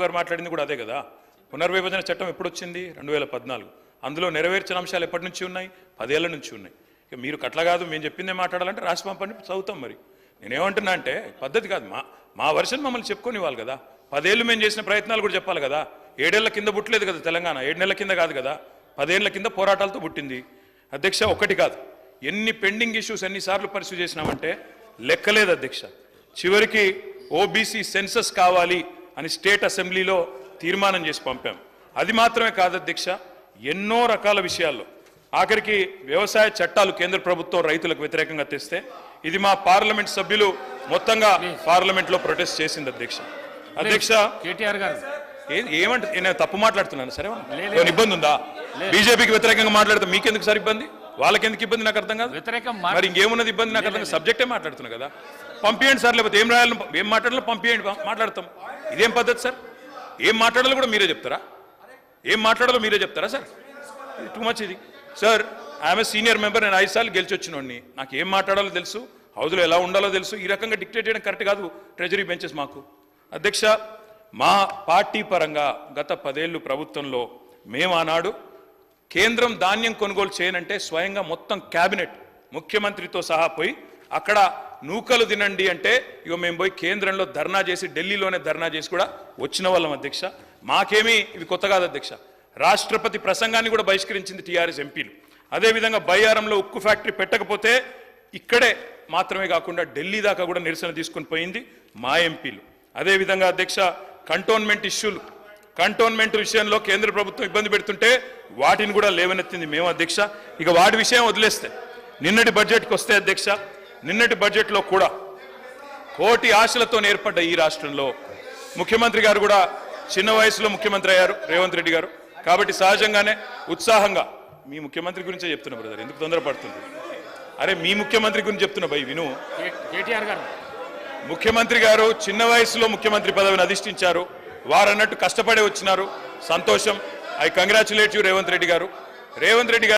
గారు మాట్లాడింది కూడా అదే కదా. పునర్విభజన చట్టం ఎప్పుడు వచ్చింది రెండు వేల పద్నాలుగు. అందులో నెరవేర్చిన అంశాలు ఎప్పటి నుంచి ఉన్నాయి? పదేళ్ళ నుంచి ఉన్నాయి. ఇక మీరు కట్ల కాదు మేము చెప్పిందే మాట్లాడాలంటే రాసి పంపండి చదువుతాం మరి. నేనేమంటున్నా అంటే పద్ధతి కాదు మా మా వర్షన్ మమ్మల్ని చెప్పుకొని ఇవ్వాలి కదా. పదేళ్ళు మేము చేసిన ప్రయత్నాలు కూడా చెప్పాలి కదా. ఏడేళ్ళ కింద పుట్టలేదు కదా తెలంగాణ ఏడు నెలల కింద కాదు కదా. పదేళ్ళ కింద పోరాటాలతో పుట్టింది. అధ్యక్ష ఒకటి కాదు. ఎన్ని పెండింగ్ ఇష్యూస్ ఎన్నిసార్లు పరిశీలి చేసినామంటే లెక్కలేదు అధ్యక్ష. చివరికి ఓబీసీ సెన్సస్ కావాలి. అని స్టేట్ అసెంబ్లీలో తీర్మానం చేసి పంపాం. అది మాత్రమే కాదు అధ్యక్ష ఎన్నో రకాల విషయాల్లో. ఆఖరికి వ్యవసాయ చట్టాలు కేంద్ర ప్రభుత్వం రైతులకు వ్యతిరేకంగా తెస్తే ఇది మా పార్లమెంట్ సభ్యులు మొత్తంగా పార్లమెంట్లో ప్రొటెస్ట్ చేసింది అధ్యక్ష. అధ్యక్ష కేటీఆర్ గారు. ఏ- ఏమంటే నేను తప్పు మాట్లాడుతున్నాను సరే? ఇబ్బంది ఉందా? బీజేపీకి వ్యతిరేకంగా మాట్లాడితే మీకెందుకు సార్ ఇబ్బంది? వాళ్ళకెందుకు ఇబ్బంది నాకు అర్థం కాదు. వ్యతిరేకం మరి ఇంకేమున్నది ఇబ్బంది నాకు అర్థం. సబ్జెక్టే మాట్లాడుతున్నా కదా. పంపించండి సార్ లేకపోతే ఏం రాయాలి ఏం మాట్లాడాలో పంపించండి మాట్లాడతాం. ఇదేం పద్ధతి సార్? ఏం మాట్లాడాలో కూడా మీరే చెప్తారా? ఏం మాట్లాడాలో మీరే చెప్తారా సార్? టూ మచ్ ఇది. సార్ ఆమె సీనియర్ మెంబర్ నేను ఐదు సార్లు గెలిచి వచ్చినోడిని నాకు ఏం మాట్లాడాలో తెలుసు హౌజ్లో ఎలా ఉండాలో తెలుసు. ఈ రకంగా డిక్టేట్ చేయడం కరెక్ట్ కాదు ట్రెజరీ బెంచెస్ మాకు. అధ్యక్ష మా పార్టీ పరంగా గత పదేళ్ళు ప్రభుత్వంలో మేము ఆనాడు కేంద్రం ధాన్యం కొనుగోలు చేయనంటే స్వయంగా మొత్తం క్యాబినెట్ ముఖ్యమంత్రితో సహా పోయి అక్కడ నూకలు తినండి అంటే ఇక మేము పోయి కేంద్రంలో ధర్నా చేసి ఢిల్లీలోనే ధర్నా చేసి కూడా వచ్చిన వాళ్ళం అధ్యక్ష. మాకేమీ ఇవి కొత్త కాదు అధ్యక్ష. రాష్ట్రపతి ప్రసంగాన్ని కూడా బహిష్కరించింది టీఆర్ఎస్ ఎంపీలు. అదేవిధంగా బయ్యారంలో ఉక్కు ఫ్యాక్టరీ పెట్టకపోతే ఇక్కడే మాత్రమే కాకుండా ఢిల్లీ దాకా కూడా నిరసన తీసుకుని పోయింది మా ఎంపీలు. అదేవిధంగా అధ్యక్ష కంటోన్మెంట్ ఇష్యూలు కంటోన్మెంట్ విషయంలో కేంద్ర ప్రభుత్వం ఇబ్బంది పెడుతుంటే వాటిని కూడా లేవనెత్తింది మేము అధ్యక్ష. ఇక వాటి విషయం వదిలేస్తే నిన్నటి బడ్జెట్కి వస్తే అధ్యక్ష నిన్నటి బడ్జెట్లో కూడా కోటి ఆశలతో ఏర్పడ్డ ఈ రాష్ట్రంలో ముఖ్యమంత్రి గారు కూడా చిన్న వయసులో ముఖ్యమంత్రి అయ్యారు రేవంత్ రెడ్డి గారు. కాబట్టి సహజంగానే ఉత్సాహంగా మీ ముఖ్యమంత్రి గురించే చెప్తున్నా బ్రదర్ ఎందుకు తొందరపడుతుంది? అరే మీ ముఖ్యమంత్రి గురించి చెప్తున్నా భయ్ విను. కే- కేటీఆర్ గారు. ముఖ్యమంత్రి గారు చిన్న వయసులో ముఖ్యమంత్రి పదవిని అధిష్ఠించారు. వారు అన్నట్టు కష్టపడే వచ్చినారు. సంతోషం. I congratulate you Revanth Reddy గారు. రేవంత్ రెడ్డి గారు